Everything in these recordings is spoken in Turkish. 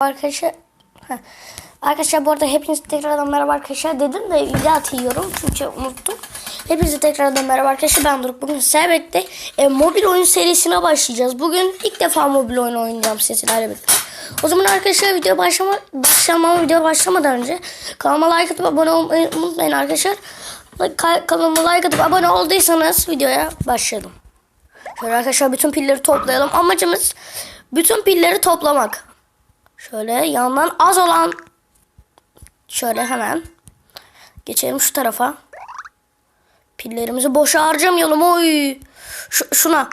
Arkadaşlar. Arkadaşlar bu arada hepiniz tekrardan merhaba arkadaşlar dedim de icat yiyorum çünkü unuttum. Hepinize tekrardan merhaba arkadaşlar ben Doruk. Bugün birlikte e, mobil oyun serisine başlayacağız. Bugün ilk defa mobil oyun oynayacağım sizlerle birlikte. O zaman arkadaşlar video başlama, başlama video başlamadan önce kanalıma like atıp abone olmayı unutmayın arkadaşlar. Ka- Kanalıma like atıp abone olduysanız videoya başlayalım. Şöyle arkadaşlar bütün pilleri toplayalım. Amacımız bütün pilleri toplamak. Şöyle yandan az olan şöyle hemen geçelim şu tarafa. Pillerimizi boşa harcamayalım. Oy. Şu, şuna.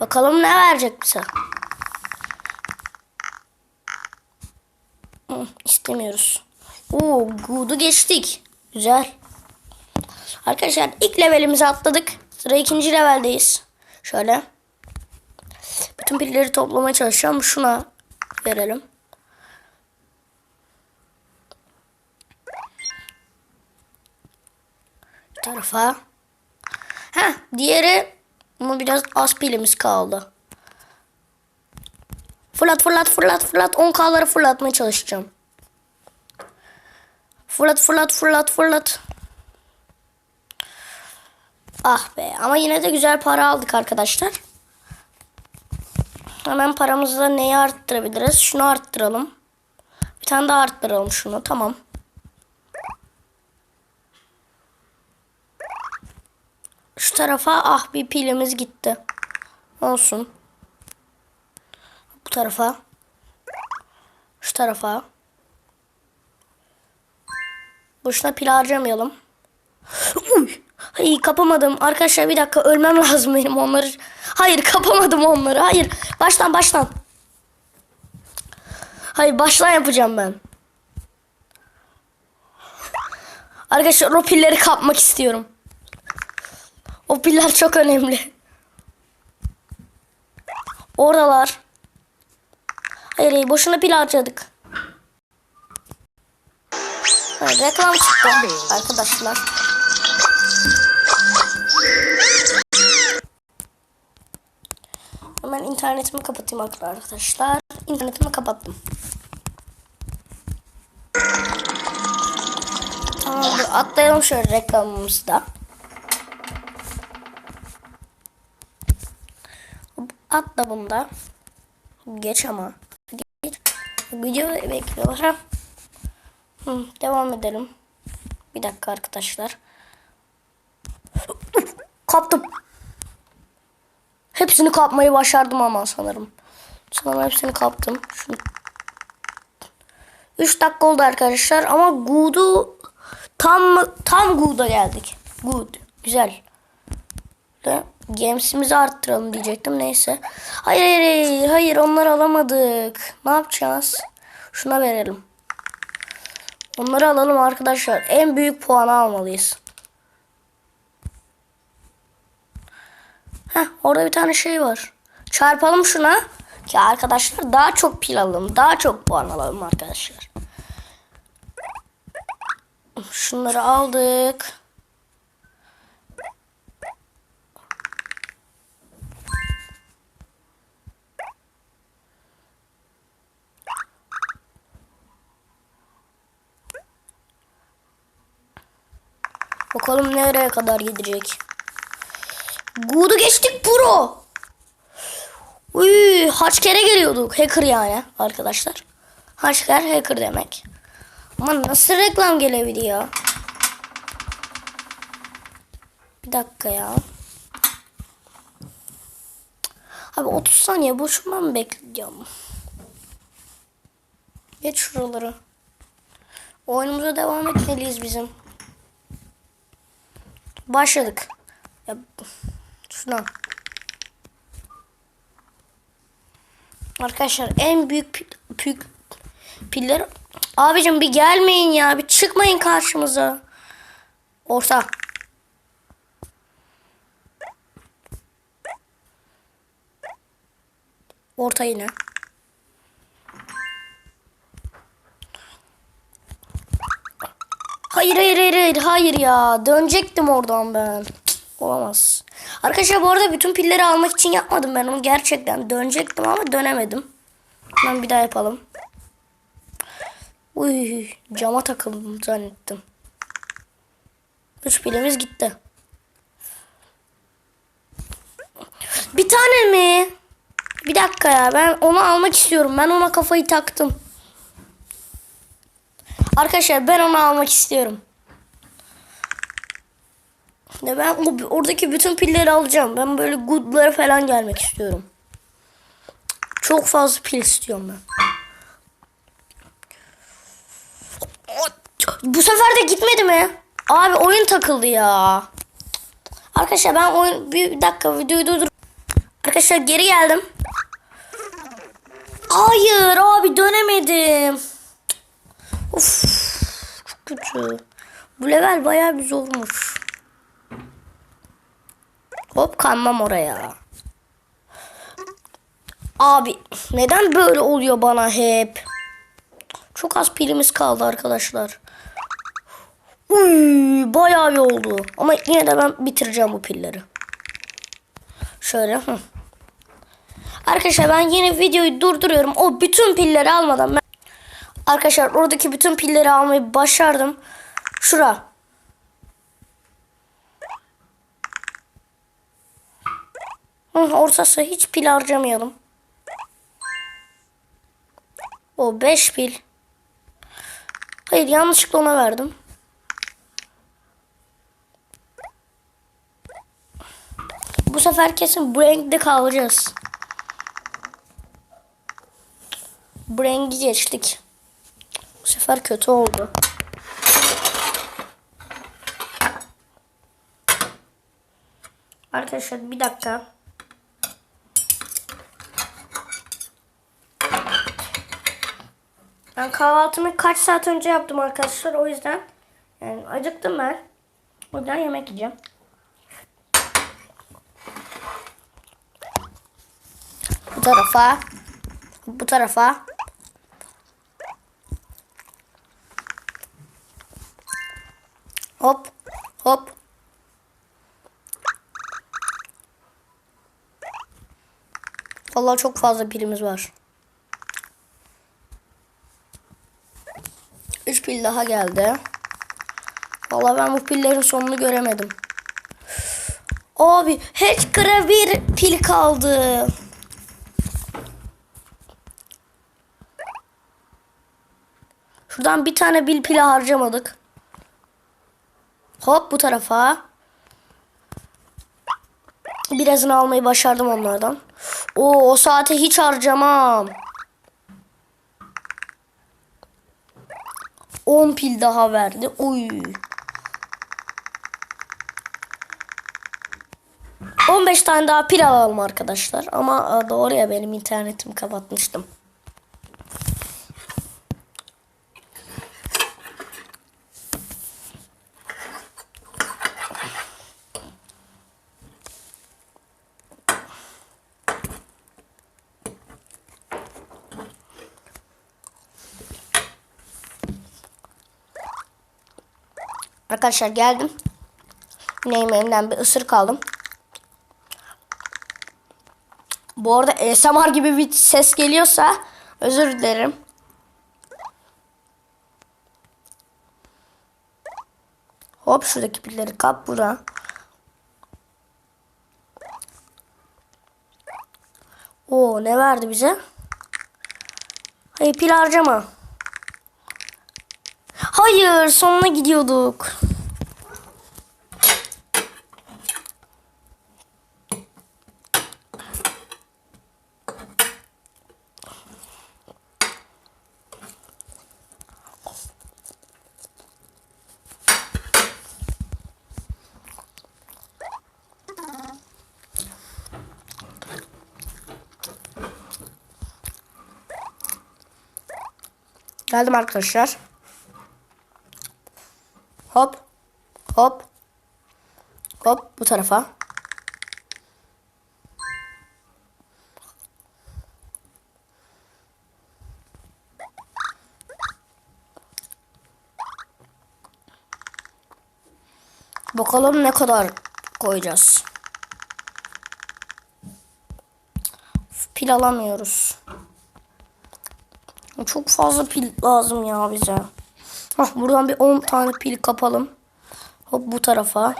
Bakalım ne verecek bize. Hı, istemiyoruz. Oo, Good'u geçtik. Güzel. Arkadaşlar ilk levelimizi atladık. Sıra ikinci leveldeyiz. Şöyle. Bütün pilleri toplamaya çalışacağım. Şuna verelim. Bu tarafa. Ha, diğeri ama biraz az pilimiz kaldı. Fırlat fırlat fırlat fırlat 10k'ları fırlatmaya çalışacağım. Fırlat fırlat fırlat fırlat. Ah be ama yine de güzel para aldık arkadaşlar. Hemen paramızla neyi arttırabiliriz? Şunu arttıralım. Bir tane daha arttıralım şunu. Tamam. Şu tarafa ah bir pilimiz gitti. Olsun. Bu tarafa. Şu tarafa. Boşuna pil harcamayalım. Uy. Hayır kapamadım. Arkadaşlar bir dakika ölmem lazım benim onları. Hayır kapamadım onları. Hayır. Baştan baştan. Hayır baştan yapacağım ben. Arkadaşlar o pilleri kapmak istiyorum. O piller çok önemli. Oradalar. Hayır hayır boşuna pil harcadık. Hayır, reklam çıktı arkadaşlar. Hemen internetimi kapatayım arkadaşlar. İnternetimi kapattım. Tamamdır. Atlayalım şöyle reklamımızda. Atla bunda. Geç ama. Video bekliyorlar. Ha. Hı, devam edelim. Bir dakika arkadaşlar. Kaptım. Hepsini kapmayı başardım ama sanırım. Sanırım hepsini kaptım. Şunu. 3 dakika oldu arkadaşlar ama Good'u tam tam Good'a geldik. Good. Güzel. Ve Games'imizi arttıralım diyecektim. Neyse. Hayır hayır, hayır onları alamadık. Ne yapacağız? Şuna verelim. Onları alalım arkadaşlar. En büyük puanı almalıyız. Heh, orada bir tane şey var. Çarpalım şuna. Ki arkadaşlar daha çok pil alalım. Daha çok puan alalım arkadaşlar. Şunları aldık. Bakalım nereye kadar gidecek. Good'u geçtik pro. Uy, kaç kere geliyorduk. Hacker yani arkadaşlar. Hacker hacker demek. Ama nasıl reklam gelebiliyor? Bir dakika ya. Abi 30 saniye boşuma mı bekleyeceğim? Geç şuraları. Oyunumuza devam etmeliyiz bizim. Başladık. Ya, şuna. Arkadaşlar en büyük pi- büyük piller. Abicim bir gelmeyin ya. Bir çıkmayın karşımıza. Orta. Orta yine. Hayır hayır hayır hayır hayır ya. Dönecektim oradan ben. Cık, Olamaz. Arkadaşlar bu arada bütün pilleri almak için yapmadım ben onu gerçekten. Dönecektim ama dönemedim. Hemen bir daha yapalım. Uy cama takıldım zannettim. Üç pilimiz gitti. Bir tane mi? Bir dakika ya ben onu almak istiyorum. Ben ona kafayı taktım. Arkadaşlar ben onu almak istiyorum. Ne ben oradaki bütün pilleri alacağım. Ben böyle good'lara falan gelmek istiyorum. Çok fazla pil istiyorum ben. Bu sefer de gitmedi mi? Abi oyun takıldı ya. Arkadaşlar ben oyun bir dakika videoyu durdur. Arkadaşlar geri geldim. Hayır abi dönemedim. Of çok kötü. Bu level bayağı bir zormuş. Hop kanmam oraya. Abi neden böyle oluyor bana hep? Çok az pilimiz kaldı arkadaşlar. Uy, bayağı bir oldu. Ama yine de ben bitireceğim bu pilleri. Şöyle. Arkadaşlar ben yine videoyu durduruyorum. O bütün pilleri almadan ben... Arkadaşlar oradaki bütün pilleri almayı başardım. Şura. Hı, ortası hiç pil harcamayalım. O 5 pil. Hayır yanlışlıkla ona verdim. Bu sefer kesin bu renkte kalacağız. Bu rengi geçtik. Bu sefer kötü oldu. Arkadaşlar bir dakika. Ben kahvaltımı kaç saat önce yaptım arkadaşlar. O yüzden yani acıktım ben. O yüzden yemek yiyeceğim. Bu tarafa. Bu tarafa. Hop. Hop. Vallahi çok fazla pilimiz var. Pil daha geldi. Vallahi ben bu pillerin sonunu göremedim. Abi Hatchker'a bir pil kaldı. Şuradan bir tane bil pili harcamadık. Hop bu tarafa. Birazını almayı başardım onlardan. Oo, o saate hiç harcamam. 10 pil daha verdi. Oy. 15 tane daha pil alalım arkadaşlar. Ama e, doğru ya benim internetimi kapatmıştım. Arkadaşlar geldim. Yine yemeğimden bir ısırık aldım. Bu arada ASMR gibi bir ses geliyorsa özür dilerim. Hop şuradaki pilleri kap bura. Oo ne verdi bize? Hayır pil harcama. Hayır sonuna gidiyorduk. Geldim arkadaşlar. Hop. Hop. Hop bu tarafa. Bakalım ne kadar koyacağız. Pil alamıyoruz. Çok fazla pil lazım ya bize. Hah, buradan bir 10 tane pil kapalım. Hop bu tarafa.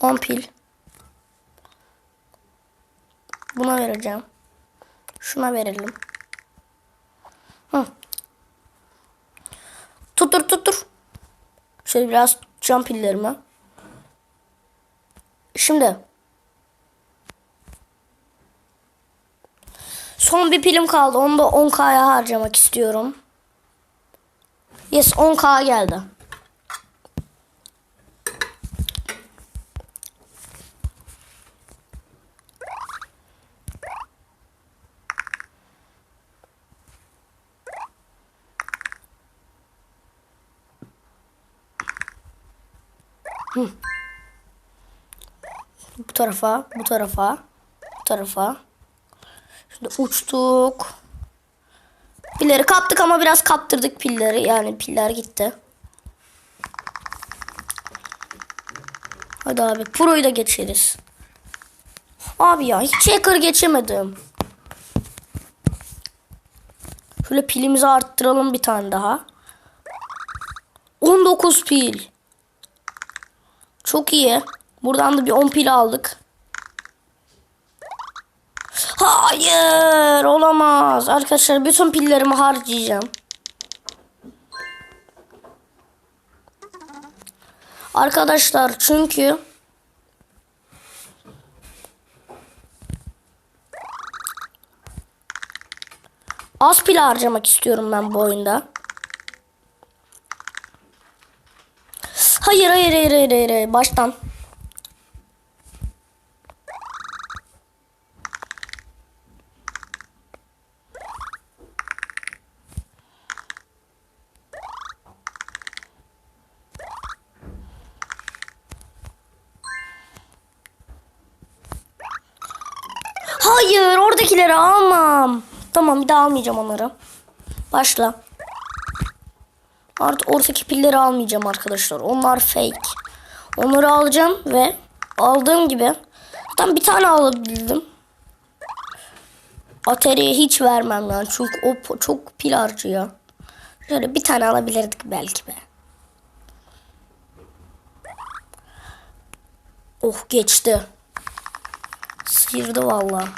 On pil. Buna vereceğim. Şuna verelim. Hı. Tuttur tuttur. Şöyle biraz tutacağım pillerimi. Şimdi. Son bir pilim kaldı. Onu da 10K'ya harcamak istiyorum. Yes 10K geldi. Bu tarafa, bu tarafa, bu tarafa. Şimdi uçtuk. Pilleri kaptık ama biraz kaptırdık pilleri. Yani piller gitti. Hadi abi Pro'yu da geçeriz. Abi ya hiç hacker geçemedim. Şöyle pilimizi arttıralım bir tane daha. 19 pil. Çok iyi. Buradan da bir 10 pil aldık. Hayır olamaz. Arkadaşlar bütün pillerimi harcayacağım. Arkadaşlar çünkü az pil harcamak istiyorum ben bu oyunda. Hayır hayır hayır hayır hayır, hayır. baştan. Hayır oradakileri almam. Tamam bir daha almayacağım onları. Başla. Artık oradaki pilleri almayacağım arkadaşlar. Onlar fake. Onları alacağım ve aldığım gibi zaten bir tane alabildim. Atari'ye hiç vermem yani çünkü o çok pil harcıyor. Şöyle bir tane alabilirdik belki be. Oh geçti. Sıyırdı valla.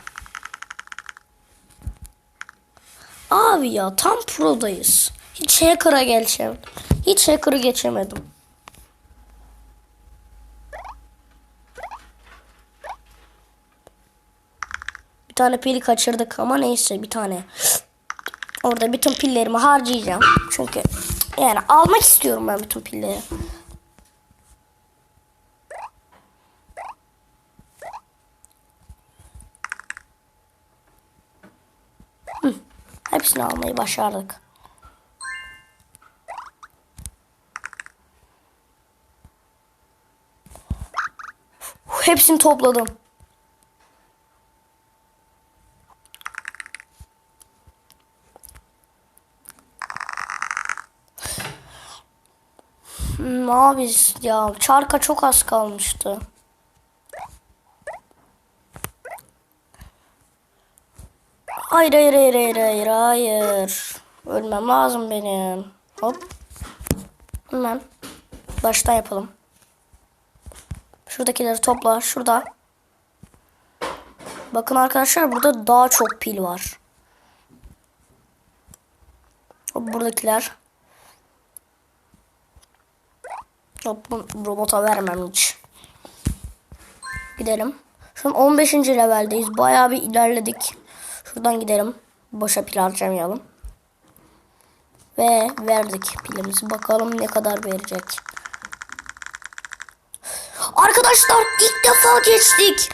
Abi ya tam prodayız. Hiç hacker'a geçemedim. Hiç hacker'ı geçemedim. Bir tane pili kaçırdık ama neyse bir tane. Orada bütün pillerimi harcayacağım. Çünkü yani almak istiyorum ben bütün pilleri. Hepsini almayı başardık. Hepsini topladım. Hmm, abi ya çarka çok az kalmıştı. Hayır hayır hayır hayır hayır hayır. Ölmem lazım benim. Hop. Hemen. Baştan yapalım. Şuradakileri topla. Şurada. Bakın arkadaşlar burada daha çok pil var. Hop buradakiler. Hop robota vermem hiç. Gidelim. Şu an 15. leveldeyiz. Bayağı bir ilerledik. Şuradan gidelim. Boşa pil harcamayalım. Ve verdik pilimizi. Bakalım ne kadar verecek. Arkadaşlar ilk defa geçtik.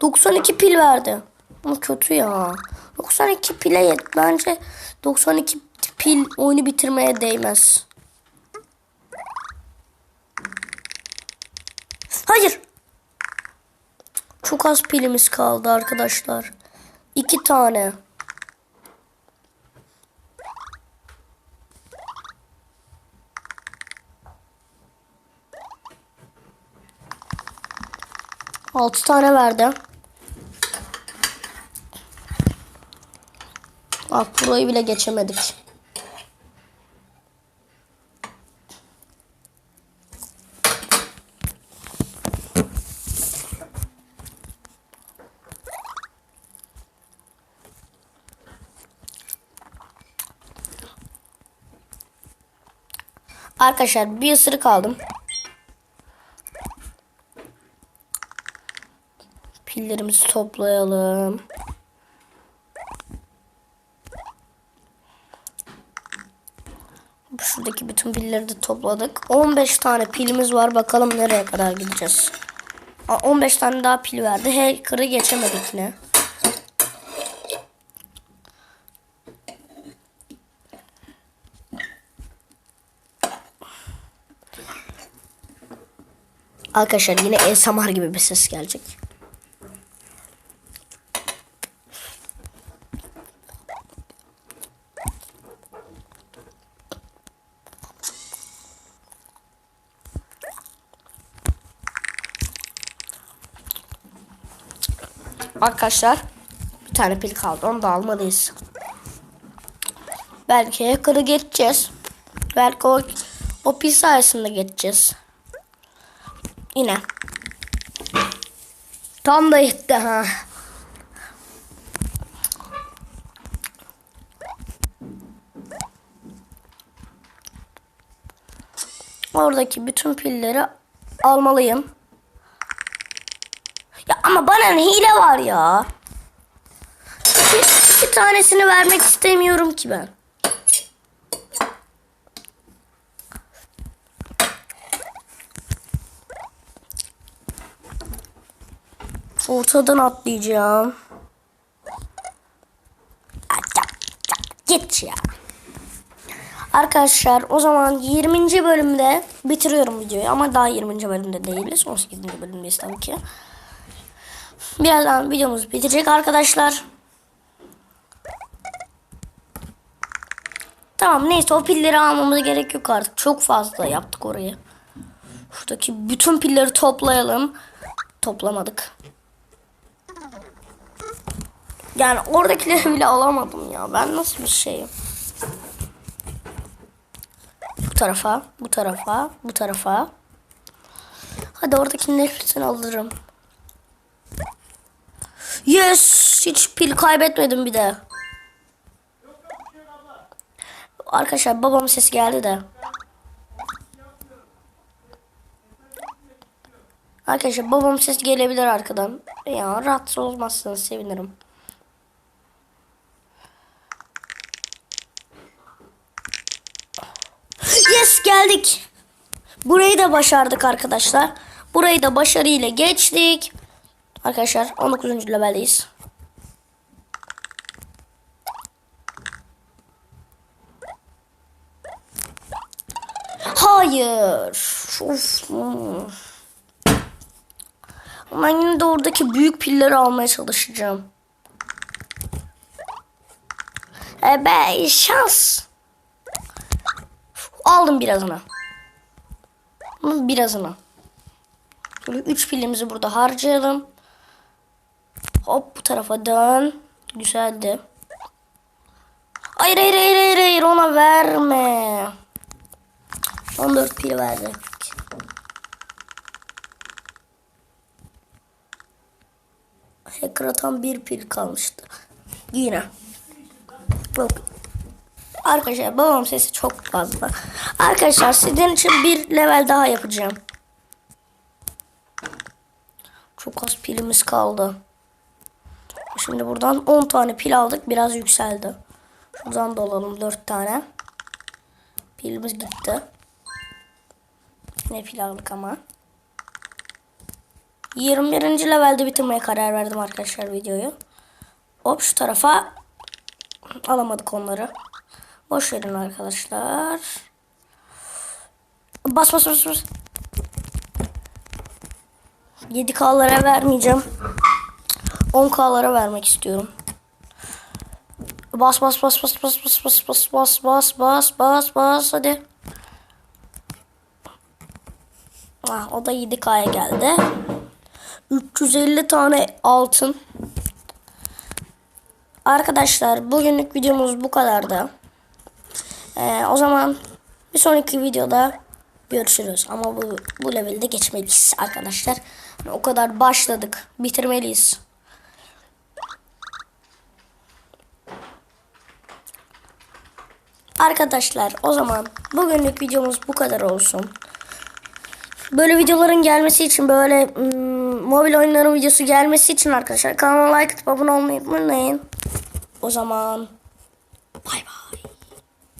...92 pil verdi. Ama kötü ya. 92 pile yet. Bence 92 pil oyunu bitirmeye değmez. Hayır. Çok az pilimiz kaldı arkadaşlar. İki tane. Altı tane verdi. Bak burayı bile geçemedik. Arkadaşlar bir ısırık aldım. Pillerimizi toplayalım. Şuradaki bütün pilleri de topladık. 15 tane pilimiz var. Bakalım nereye kadar gideceğiz. Aa, 15 tane daha pil verdi. Hacker'ı geçemedik yine. Arkadaşlar yine ASMR gibi bir ses gelecek. Arkadaşlar bir tane pil kaldı. Onu da almalıyız. Belki hacker'ı geçeceğiz. Belki o, o pil sayesinde geçeceğiz. Yine. Tam da gitti ha. Oradaki bütün pilleri almalıyım. Ya ama bana ne hile var ya. İki, iki tanesini vermek istemiyorum ki ben. Ortadan atlayacağım. Atla, Git ya. Arkadaşlar o zaman 20. bölümde bitiriyorum videoyu ama daha 20. bölümde değiliz. 18. bölümdeyiz tabii ki. Birazdan videomuz bitecek arkadaşlar. Tamam neyse o pilleri almamıza gerek yok artık. Çok fazla yaptık orayı. Şuradaki bütün pilleri toplayalım. Toplamadık. Yani oradakileri bile alamadım ya. Ben nasıl bir şeyim? Bu tarafa, bu tarafa, bu tarafa. Hadi oradakinin hepsini alırım. Yes! Hiç pil kaybetmedim bir de. Arkadaşlar babamın sesi geldi de. Arkadaşlar babamın sesi gelebilir arkadan. Ya rahatsız olmazsanız sevinirim. Geldik. Burayı da başardık arkadaşlar. Burayı da başarıyla geçtik. Arkadaşlar 19. leveldeyiz. Hayır. Of. Ben yine de oradaki büyük pilleri almaya çalışacağım. E be şans. Aldım birazını. Birazını. Şöyle 3 pilimizi burada harcayalım. Hop bu tarafa dön. Güzeldi. Hayır hayır hayır hayır, hayır ona verme. 14 pil verdik. Hacker'a tam bir pil kalmıştı. Yine. Bak. Arkadaşlar babam sesi çok fazla. Arkadaşlar sizin için bir level daha yapacağım. Çok az pilimiz kaldı. Şimdi buradan 10 tane pil aldık. Biraz yükseldi. Şuradan da alalım 4 tane. Pilimiz gitti. Ne pil aldık ama. 21. levelde bitirmeye karar verdim arkadaşlar videoyu. Hop şu tarafa alamadık onları. Boş verin arkadaşlar. Bas bas bas bas. 7K'lara vermeyeceğim. 10K'lara vermek istiyorum. Bas bas bas bas bas bas bas bas bas bas bas bas bas hadi. Ah, o da 7K'ya geldi. 350 tane altın. Arkadaşlar bugünlük videomuz bu kadardı. Ee, o zaman bir sonraki videoda görüşürüz. Ama bu, bu levelde geçmeliyiz arkadaşlar. Yani o kadar başladık. Bitirmeliyiz. Arkadaşlar o zaman bugünlük videomuz bu kadar olsun. Böyle videoların gelmesi için böyle mm, mobil oyunların videosu gelmesi için arkadaşlar kanala like atıp abone olmayı unutmayın. O zaman